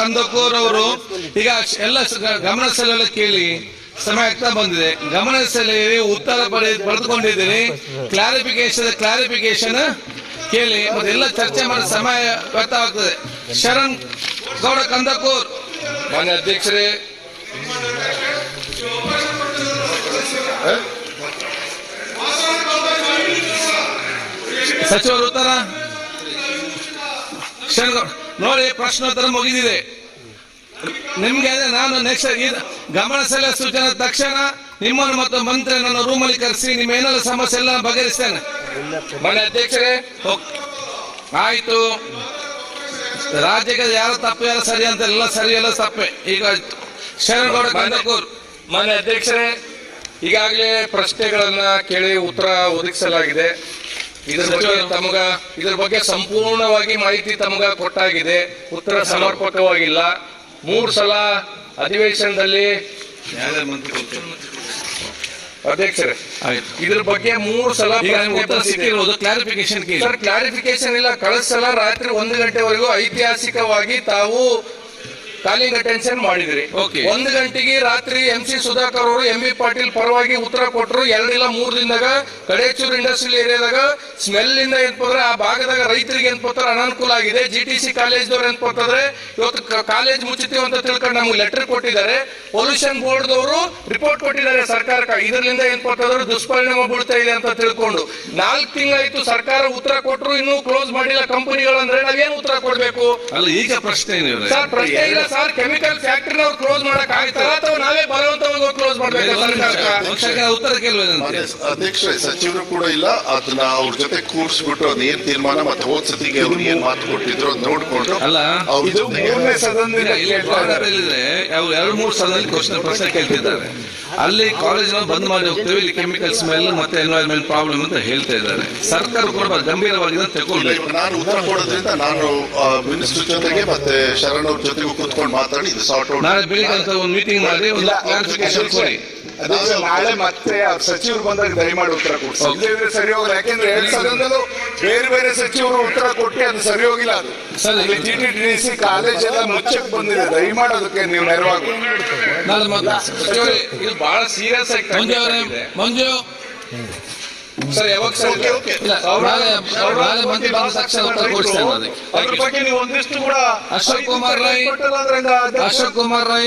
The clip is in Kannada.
ಕಂದಕೂರ್ ಅವರು ಈಗ ಎಲ್ಲ ಗಮನ ಸೆಳೆಯಲು ಕೇಳಿ ಸಮಯ ಆಗ್ತಾ ಬಂದಿದೆ. ಗಮನ ಸೆಲೆಯಲ್ಲಿ ಉತ್ತರ ಪಡೆ ಪಡೆದುಕೊಂಡಿದ್ದೀನಿ. ಕ್ಲಾರಿಫಿಕೇಶನ್ ಕ್ಲಾರಿಫಿಕೇಶನ್ ಕೇಳಿ. ಮತ್ತೆಲ್ಲ ಚರ್ಚೆ ಮಾಡಿ ಸಮಯ ವ್ಯರ್ಥವಾಗ್ತದೆ ಶರಣ್ ಗೌಡ ಕಂದಕೂರ್. ಮಾನ್ಯ ಅಧ್ಯಕ್ಷರೇ. ಸಚಿವರು ಉತ್ತರ. ಶರಣ್ ಗೌಡ. ನೋಡಿ, ಪ್ರಶ್ನೋತ್ತರ ಮುಗಿದಿದೆ. ನಿಮ್ಗೆ ನಾನು ನೆಕ್ಸ್ಟ್ ಗಮನ ಸೂಚನೆ ತಕ್ಷಣ ನಿಮ್ಮನ್ನು ಮತ್ತು ಮಂತ್ರಿ ನನ್ನ ರೂಮಲ್ಲಿ ಕರೆಸಿ ನಿಮ್ಮ ಏನೆಲ್ಲ ಸಮಸ್ಯೆ ಎಲ್ಲ ಬಗೆಹರಿಸ್ತೇನೆ. ಮನೆ ಅಧ್ಯಕ್ಷರೇ. ಆಯ್ತು. ರಾಜ್ಯಕ್ಕೆ ಯಾರು ತಪ್ಪು, ಯಾರು ಸರಿ ಅಂತ ಎಲ್ಲ ಸರಿ, ಎಲ್ಲ ತಪ್ಪೆ. ಈಗ ಶರಣಗೌಡ ಬಂದಕೂರ್. ಮನೆ ಅಧ್ಯಕ್ಷರೇ, ಈಗಾಗಲೇ ಪ್ರಶ್ನೆಗಳನ್ನ ಕೇಳಿ ಉತ್ತರ ಒದಗಿಸಲಾಗಿದೆ. ಇದ್ರ ಬಗ್ಗೆ ತಮಗ ಇದ್ರ ಬಗ್ಗೆ ಸಂಪೂರ್ಣವಾಗಿ ಮಾಹಿತಿ ತಮಗ ಕೊಟ್ಟಾಗಿದೆ. ಉತ್ತರ ಸಮರ್ಪಕವಾಗಿಲ್ಲ. ಮೂರು ಸಲ ಅಧಿವೇಶನದಲ್ಲಿ ಅಧ್ಯಕ್ಷರೇ ಆಯ್ತು ಇದ್ರ ಬಗ್ಗೆ ಮೂರು ಸಲ. ಕ್ಲಾರಿಫಿಕೇಶನ್ ಕ್ಲಾರಿಫಿಕೇಶನ್ ಇಲ್ಲ. ಕಳೆದ ಸಲ ರಾತ್ರಿ ಒಂದು ಗಂಟೆವರೆಗೂ ಐತಿಹಾಸಿಕವಾಗಿ ತಾವು ಕಾಲಿಂಗ್ ಅಟೆನ್ಷನ್ ಮಾಡಿದ್ರಿ. ಓಕೆ ಒಂದು ಗಂಟೆಗೆ ರಾತ್ರಿ ಎಂ ಸಿ ಸುಧಾಕರ್ ಅವರು ಎಂ ಬಿ ಪಾಟೀಲ್ ಪರವಾಗಿ ಉತ್ತರ ಕೊಟ್ಟರು ಎರಡಿಲ್ಲ ಮೂರು ದಿನದಾಗ ಕಡೇಚೂರು ಇಂಡಸ್ಟ್ರಿಯಲ್ ಏರಿಯಾದಾಗ ಸ್ಮೆಲ್ ಇಂದ ಏನ್ಪಂದ್ರೆ ಆ ಭಾಗದಾಗ ರೈತರಿಗೆ ಏನ್ಪತ್ತಾರೆ ಅನಾನುಕೂಲ ಆಗಿದೆ. ಜಿ ಟಿ ಸಿ ಕಾಲೇಜ್ದವ್ರು ಏನ್ಪತ್ತಂದ್ರೆ ಇವತ್ತು ಕಾಲೇಜ್ ಮುಚ್ಚುತ್ತೀವಿ ಅಂತ ತಿಳ್ಕೊಂಡು ನಮ್ಗೆ ಲೆಟರ್ ಕೊಟ್ಟಿದ್ದಾರೆ. ಪೊಲ್ಯೂಷನ್ ಬೋರ್ಡ್ ದವರು ರಿಪೋರ್ಟ್ ಕೊಟ್ಟಿದ್ದಾರೆ ಸರ್ಕಾರಕ್ಕೆ. ಇದರಿಂದ ಏನ್ಪತ್ತಾದ್ರು ದುಷ್ಪರಿಣಾಮ ಬೀಳ್ತಾ ಇದೆ ಅಂತ ತಿಳ್ಕೊಂಡು. ನಾಲ್ಕು ತಿಂಗಳಾಯ್ತು ಸರ್ಕಾರ ಉತ್ತರ ಕೊಟ್ಟರು ಇನ್ನೂ ಕ್ಲೋಸ್ ಮಾಡಿಲ್ಲ. ಕಂಪನಿಗಳಂದ್ರೆ ನಾವೇನು ಉತ್ತರ ಕೊಡ್ಬೇಕು? ಅಲ್ಲ ಈಗ ಪ್ರಶ್ನೆ ಪ್ರಶ್ನೆ ಇಲ್ಲ ಸರ್ ಕೆಮಿಕಲ್ ಫ್ಯಾಕ್ಟರಿ ಅವ್ರು ಕ್ಲೋಸ್ ಮಾಡಕ್ ಆಗ್ತಾರ ಅಥವಾ ನಾವೇ ಬಲವಂತವಾಗಿ ಕ್ಲೋಸ್ ಮಾಡ್ಬೇಕು ಉತ್ತರ ಕೇಳುವ ಮಾನ್ಯ ಅಧ್ಯಕ್ಷರೇ ಸಚಿವರು ಕೂಡ ಇಲ್ಲ. ಅದನ್ನ ಅವ್ರ ಜೊತೆ ಕೂರ್ಸ್ಬಿಟ್ಟು ಅದ್ ಏನ್ ತೀರ್ಮಾನ ಮತ್ತೆ ಹೋದ್ ಸತಿಗೆ ಅವ್ರು ಏನ್ ಮಾತು ಕೊಟ್ಟಿದ್ರು ಅದ್ ನೋಡ್ಕೊಂಡು ಅಲ್ಲ ಇದು ಮೂರನೇ ಅವ್ರು ಎರಡು ಮೂರು ಸದನದಲ್ಲಿ ಕ್ವಶನ್ ಪ್ರಶ್ನೆ ಕೇಳ್ತಿದ್ದಾರೆ. ಅಲ್ಲಿ ಕಾಲೇಜ್ ಬಂದ್ ಮಾಡಿ ಹೋಗ್ತೇವೆ ಇಲ್ಲಿ ಕೆಮಿಕಲ್ ಸ್ಮೆಲ್ ಮತ್ತೆ ಎನ್ವೈರನ್ಮೆಂಟ್ ಪ್ರಾಬ್ಲಮ್ ಅಂತ ಹೇಳ್ತಾ ಇದ್ದಾರೆ. ಸರ್ಕಾರ ಕೂಡ ಗಂಭೀರವಾಗಿ ತಗೊಳ್ಬೇಕು ನಾನು ಉತ್ತರ ಕೊಡೋದ್ರಿಂದ ನಾನು ಮಿನಿಸ್ಟರ್ ಜೊತೆಗೆ ಮತ್ತೆ ಶರಣ್ ಅವ್ರ ಜೊತೆಗೂ ಕೂತ್ಕೊಂಡು ಮಾತಾಡಿ ಇದು ಸಾರ್ಟ್ ಔಟ್ ನಾಳೆ ಬೆಳಿಗ್ಗೆ ಅಂತ ಒಂದು ಮೀಟಿಂಗ್ ಮಾಡಿ ಒಂದು ಕ್ಲಾರಿಫಿಕೇಶನ್ ಕೊಡಿ. ಅದೇ ನಾಳೆ ಮತ್ತೆ ಸಚಿವರು ಬಂದಾಗ ದಯಮಾಡಿ ಉತ್ತರ ಕೊಡ್ಸಿ. ಇಲ್ಲದಿದ್ರೆ ಸರಿ ಹೋಗಲ್ಲ ಯಾಕೆಂದ್ರೆ ಎರಡ್ ಸದನದಲ್ಲೂ ಬೇರೆ ಬೇರೆ ಸಚಿವರು ಉತ್ತರ ಕೊಟ್ಟು ಅದು ಸರಿ ಹೋಗಿಲ್ಲ ಅದು. ಸರಿ. ಅಲ್ಲಿ ಟಿ ಟಿ ಸಿ ಕಾಲೇಜ್ ಎಲ್ಲ ಮುಚ್ಚಕ್ ಬಂದಿದೆ ದಯಮಾಡಿ ಅದಕ್ಕೆ ನೀವು ನೆರವಾಗ. ಇದು ಬಹಳ ಸೀರಿಯಸ್ ಆಗಿ ಮಂಜು ಮಂಜು. ಸರ್ ಯಾವಾಗ ಸರ್? ಇಲ್ಲ ನಾಳೆ ನಾಳೆ ಮಂತ್ರಿ ಬಂದ ತಕ್ಷಣ ಉತ್ತರ ಕೊಡಿಸ್ತೇನೆ ಅದಕ್ಕೆ. ಅದ್ರ ಬಗ್ಗೆ ನೀವು ಒಂದಿಷ್ಟು ಕೂಡ ಅಶೋಕ್ ಕುಮಾರ್ ರೈ ಅಶೋಕ್ ಕುಮಾರ್ ರೈ